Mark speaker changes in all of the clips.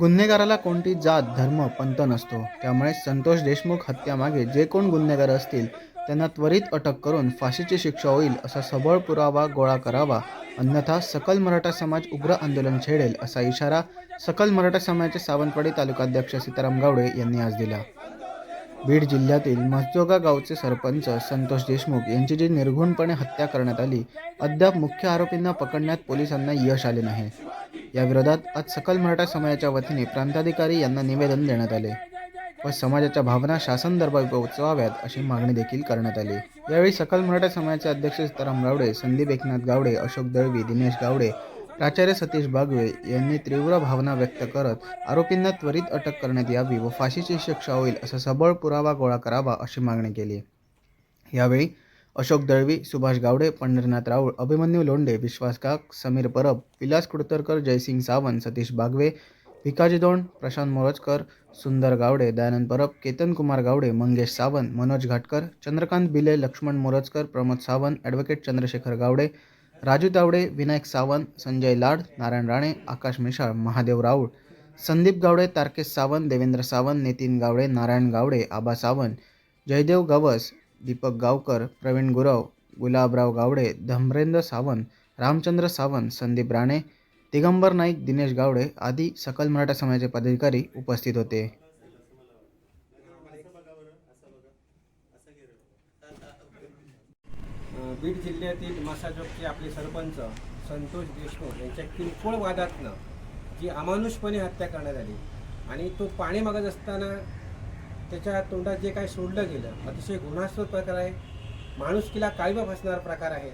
Speaker 1: गुन्हेगाराला कोणती जात धर्म पंथ नसतो. त्यामुळे संतोष देशमुख हत्यामागे जे कोण गुन्हेगार असतील त्यांना त्वरित अटक करून फाशीची शिक्षा होईल असा सबळ पुरावा गोळा करावा अन्यथा सकल मराठा समाज उग्र आंदोलन छेडेल असा इशारा सकल मराठा समाजाचे सावंतवाडी तालुकाध्यक्ष सीताराम गावडे यांनी आज दिला. बीड जिल्ह्यातील मसजोगा गावचे सरपंच संतोष देशमुख यांची जी निर्घुणपणे हत्या करण्यात आली अद्याप मुख्य आरोपींना पकडण्यात पोलिसांना यश आले नाही. या विरोधात आज सकल मराठा समाजाच्या वतीने प्रांताधिकारी यांना निवेदन देण्यात आले व समाजाच्या भावना शासन दरबार पोहोचवाव्यात अशी मागणी देखील करण्यात आली. यावेळी सकल मराठा समाजाचे अध्यक्ष सीताराम गावडे संदीप एकनाथ गावडे अशोक दळवी दिनेश गावडे प्राचार्य सतीश बागवे यांनी तीव्र भावना व्यक्त करत आरोपींना त्वरित अटक करण्यात यावी व फाशीची शिक्षा होईल असा सबळ पुरावा गोळा करावा अशी मागणी केली. यावेळी अशोक दळवी सुभाष गावडे पंढरनाथ राऊळ अभिमन्यू लोंढे विश्वास काक समीर परब विलास कुडतरकर जयसिंग सावंत सतीश बागवे भिकाजी दोंड प्रशांत मोरजकर सुंदर गावडे दयानंद परब केतन कुमार गावडे मंगेश सावंत मनोज घाटकर चंद्रकांत बिले लक्ष्मण मोरजकर प्रमोद सावंत ॲडव्होकेट चंद्रशेखर गावडे राजू तावडे विनायक सावंत संजय लाड नारायण राणे आकाश मिशाळ महादेव राऊळ संदीप गावडे तारकेश सावंत देवेंद्र सावंत नितीन गावडे नारायण गावडे आबा सावंत जयदेव गवस दीपक गावकर प्रवीण गुरव गुलाबराव गावडे धम्रेंद्र सावंत रामचंद्र सावंत संदीप राणे दिगंबर नाईक दिनेश गावडे आदी सकल मराठा समाजाचे पदाधिकारी उपस्थित होते.
Speaker 2: बीड जिल्ह्यातील मसाजोगचे आपले सरपंच संतोष देशमुख यांच्या किरकोळ वादातनं जी अमानुषपणे हत्या करण्यात आली आणि तो पाणी मागत असताना त्याच्या तोंडात जे काही सोडलं गेलं अतिशय गुन्हास्पद प्रकार आहे. माणुसकीला काळीबा फसणारा प्रकार आहे.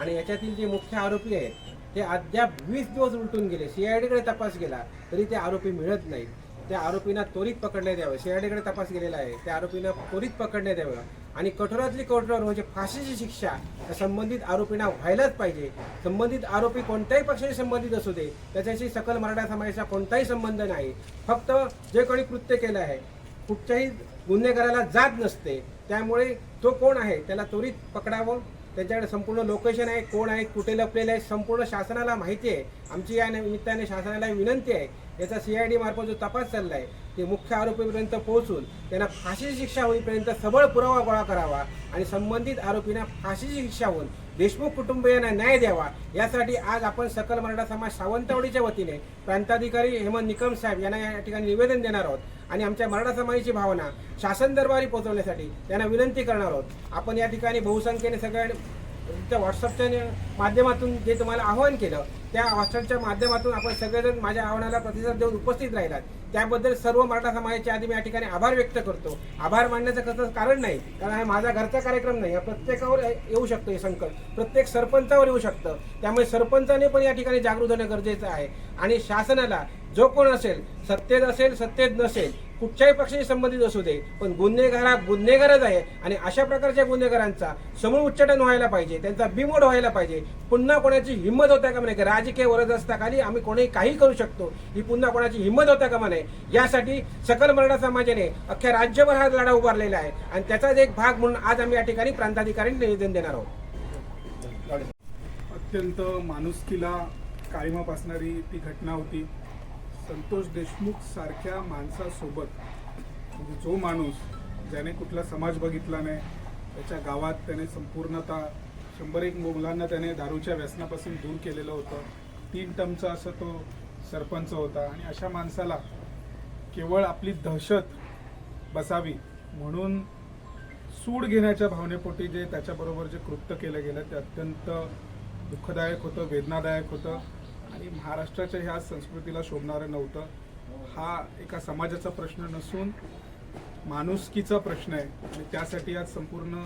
Speaker 2: आणि याच्यातील जे मुख्य आरोपी आहेत ते अद्याप वीस दिवस उलटून गेले. सीआयडीकडे तपास गेला तरी ते आरोपी मिळत नाहीत त्या आरोपींना त्वरित पकडण्यात यावं. सीआयडीकडे तपास गेलेला आहे. त्या आरोपींना त्वरित पकडण्यात यावं. आणि कठोरातली कठोर म्हणजे फाशीची शिक्षा त्या संबंधित आरोपींना व्हायलाच पाहिजे. संबंधित आरोपी कोणत्याही पक्षाशी संबंधित असू दे. त्याच्याशी सकल मराठा समाजाचा कोणताही संबंध नाही. फक्त जे कोणी कृत्य केलं आहे कुठच्याही गुन्हेगाराला जात नसते. त्यामुळे तो कोण आहे त्याला त्वरित पकडावं. त्याच्याकडे संपूर्ण लोकेशन आहे कोण आहे कुठे लपलेलं आहे संपूर्ण शासनाला माहिती आहे. आमची या निमित्ताने शासनाला विनंती आहे. याचा सी आय डी मार्फत जो तपास चालला आहे ते मुख्य आरोपीपर्यंत पोहोचून त्यांना फाशीची शिक्षा होईपर्यंत सबळ पुरावा गोळा करावा आणि संबंधित आरोपींना फाशीची शिक्षा होऊन देशमुख कुटुंबियांना न्याय द्यावा. यासाठी आज आपण सकल मराठा समाज सावंतवाडीच्या वतीने प्रांताधिकारी हेमंत निकम साहेब यांना या ठिकाणी निवेदन देणार आहोत आणि आमच्या मराठा समाजाची भावना शासन दरबारी पोहोचवण्यासाठी त्यांना विनंती करणार आहोत. आपण या ठिकाणी बहुसंख्येने सगळ्या त्या व्हॉट्सअपच्या माध्यमातून जे तुम्हाला आवाहन केलं त्या हॉस्टेलच्या माध्यमातून आपण सगळेजण माझ्या आव्हानाला प्रतिसाद देऊन उपस्थित राहिलात. त्याबद्दल सर्व मराठा समाजाच्या आधी मी या ठिकाणी आभार व्यक्त करतो. आभार मानण्याचं कसं कारण नाही कारण हा माझा घरचा कार्यक्रम नाही हा प्रत्येकावर येऊ शकतो हे संकट. प्रत्येक सरपंचावर येऊ शकतं. त्यामुळे सरपंचाने पण या ठिकाणी जागृत होणं गरजेचं आहे. आणि शासनाला जो कोण असेल सत्तेत असेल सत्तेत नसेल कुठच्याही पक्षाशी संबंधित असू दे पण गुन्हेगार हा गुन्हेगारच आहे आणि अशा प्रकारच्या गुन्हेगारांचा समूळ उच्चाटन व्हायला पाहिजे त्यांचा बिमोड व्हायला पाहिजे. पुन्हा कोणाची हिंमत होता का म्हणे? राजकीय वरद असता खाली आम्ही कोणी काही करू शकतो. ही पुन्हा कोणाची हिंमत होता का म्हणे? यासाठी सकल मराठा समाजाने अख्ख्या राज्यभर हा लढा उभारलेला आहे. आणि त्याचाच एक भाग म्हणून आज आम्ही या ठिकाणी प्रांताधिकाऱ्यांनी निवेदन देणार आहोत.
Speaker 3: अत्यंत माणुसकीला काळीमा पासणारी ती घटना होती. संतोष देशमुख सारख्या माणसासोबत म्हणजे जो माणूस ज्याने कुठला समाज बघितला नाही त्याच्या गावात त्याने संपूर्णतः शंभर एक मुलांना त्याने दारूच्या व्यसनापासून दूर केलेलं होतं. तीन टमचा असं तो सरपंच होता आणि अशा माणसाला केवळ आपली दहशत बसावी म्हणून सूड घेण्याच्या भावनेपोटी जे त्याच्याबरोबर जे कृत्य केलं गेलं ते अत्यंत दुःखदायक होतं वेदनादायक होतं. आणि महाराष्ट्राच्या ह्या संस्कृतीला शोभणारं नव्हतं. हा एका समाजाचा प्रश्न नसून माणुसकीचा प्रश्न आहे. आणि त्यासाठी आज संपूर्ण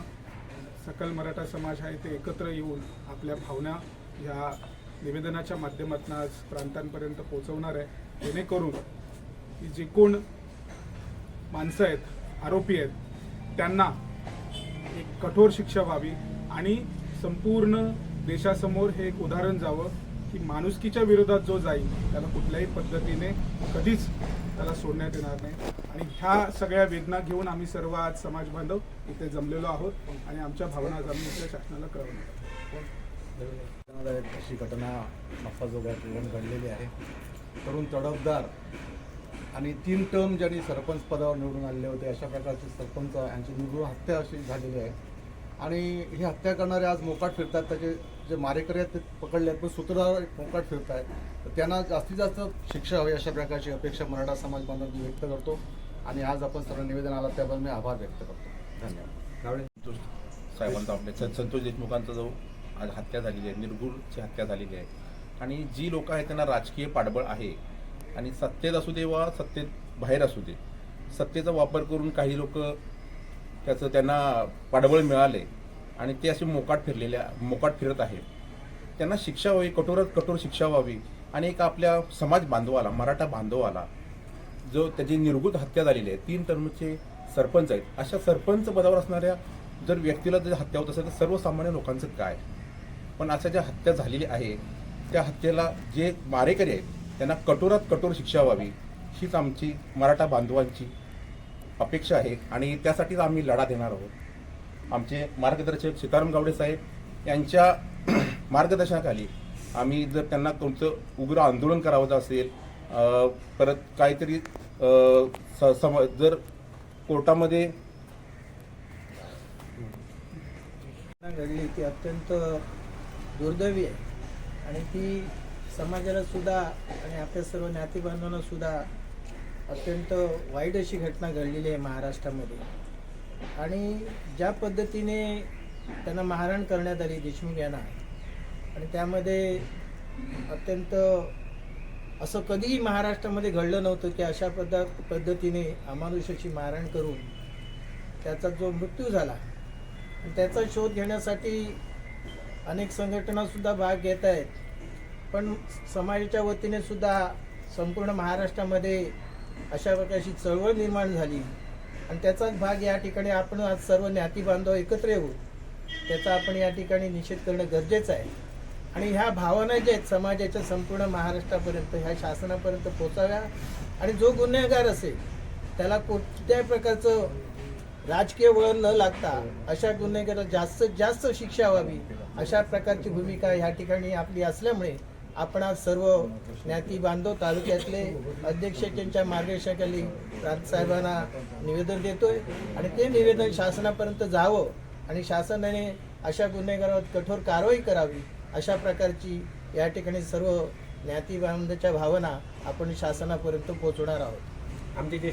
Speaker 3: सकल मराठा समाज हा इथे एकत्र येऊन आपल्या भावना ह्या निवेदनाच्या माध्यमातून आज प्रांतांपर्यंत पोहोचवणार आहे. जेणेकरून की जे कोण माणसं आहेत आरोपी आहेत त्यांना एक कठोर शिक्षा व्हावी आणि संपूर्ण देशासमोर हे एक उदाहरण जावं. की माणुसकीच्या विरोधात जो जाईल त्याला कुठल्याही पद्धतीने कधीच त्याला सोडण्यात येणार नाही. आणि ह्या सगळ्या वेदना घेऊन आम्ही सर्व आज समाज बांधव इथे जमलेलो आहोत आणि आमच्या भावना आज आम्ही इथल्या शासनाला कळवणार
Speaker 4: अशी घटना नफाजोगात येऊन घडलेली आहे. तरुण तडफदार आणि तीन टर्म ज्यांनी सरपंच पदावर निवडून आलेले होते अशा प्रकारचे सरपंच यांची निवडून हत्या अशी झालेली आहे. आणि ही हत्या करणारे आज मोकाट फिरतात त्याचे जे मारेकरी आहेत ते पकडले आहेत पण सूत्रधार मोकाट फिरत आहेत तर त्यांना जास्तीत जास्त शिक्षा हवी अशा प्रकारची अपेक्षा मराठा समाज बांधव मी व्यक्त करतो. आणि आज आपण सर्व निवेदन आला त्याबद्दल मी आभार व्यक्त करतो. धन्यवाद.
Speaker 5: संतोष साहेबांचा आपले संतोष देशमुखांचा जो आज हत्या झालेली आहे निर्गुणची हत्या झालेली आहे. आणि जी लोक आहेत त्यांना राजकीय पाठबळ आहे. आणि सत्तेत असू दे वा सत्तेत बाहेर असू दे सत्तेचा वापर करून काही लोक त्याचं त्यांना पाठबळ मिळाले आणि ते असे मोकाट फिरलेल्या मोकाट फिरत आहेत त्यांना शिक्षा व्हावी कठोरात कठोर शिक्षा व्हावी आणि एक आपल्या समाज बांधवाला मराठा बांधवाला जो त्याची निर्गुत हत्या झालेली आहे तीन टर्मचे सरपंच आहेत. अशा सरपंच पदावर असणाऱ्या जर व्यक्तीला जर हत्या होत असेल तर सर्वसामान्य लोकांचं काय? पण अशा ज्या हत्या झालेली आहे त्या हत्येला जे मारेकरी आहेत त्यांना कठोरात कठोर शिक्षा व्हावी हीच आमची मराठा बांधवांची अपेक्षा आहे आणि त्यासाठीच आम्ही लढा देणार आहोत. आमचे मार्गदर्शक सीताराम गावडे साहेब यांच्या मार्गदर्शनाखाली आम्ही जर त्यांना कोणतं उग्र आंदोलन करावं असेल परत काहीतरी स- सम जर कोर्टामध्ये
Speaker 6: घटना घडली ती अत्यंत दुर्दैवी आहे. आणि ती समाजाला सुद्धा आणि आपल्या सर्व नातेबांधवांना सुद्धा अत्यंत वाईट अशी घटना घडलेली आहे महाराष्ट्रामध्ये. आणि ज्या पद्धतीने त्यांना महारण करण्यात आली देशमुख यांना आणि त्यामध्ये अत्यंत असं कधीही महाराष्ट्रामध्ये घडलं नव्हतं की अशा पद्ध पद्धतीने अमानुषाची मारहाण करून त्याचा जो मृत्यू झाला त्याचा शोध घेण्यासाठी अनेक संघटनासुद्धा भाग घेत आहेत. पण समाजाच्या वतीने सुद्धा संपूर्ण महाराष्ट्रामध्ये अशा प्रकारची चळवळ निर्माण झाली. आणि त्याचाच भाग या ठिकाणी आपण आज सर्व ज्ञाती बांधव एकत्र येऊ. त्याचा आपण या ठिकाणी निषेध करणं गरजेचं आहे. आणि ह्या भावना ज्या आहेत समाजाच्या संपूर्ण महाराष्ट्रापर्यंत ह्या शासनापर्यंत पोचाव्या. आणि जो गुन्हेगार असेल त्याला कोणत्याही प्रकारचं राजकीय वळण न लागता अशा गुन्हेगाराला जास्तीत जास्त शिक्षा व्हावी अशा प्रकारची भूमिका ह्या ठिकाणी आपली असल्यामुळे आपण सर्व ज्ञाती बांधव तालुक्यातले अध्यक्ष त्यांच्या मार्गदर्शनाखाली साहेबांना निवेदन देतोय. आणि ते निवेदन शासनापर्यंत जावं आणि शासनाने अशा गुन्हेगारावर कठोर कारवाई करावी अशा प्रकारची या ठिकाणी सर्व ज्ञाती बांधवच्या भावना आपण शासनापर्यंत पोहोचवणार आहोत.
Speaker 2: आमचे जे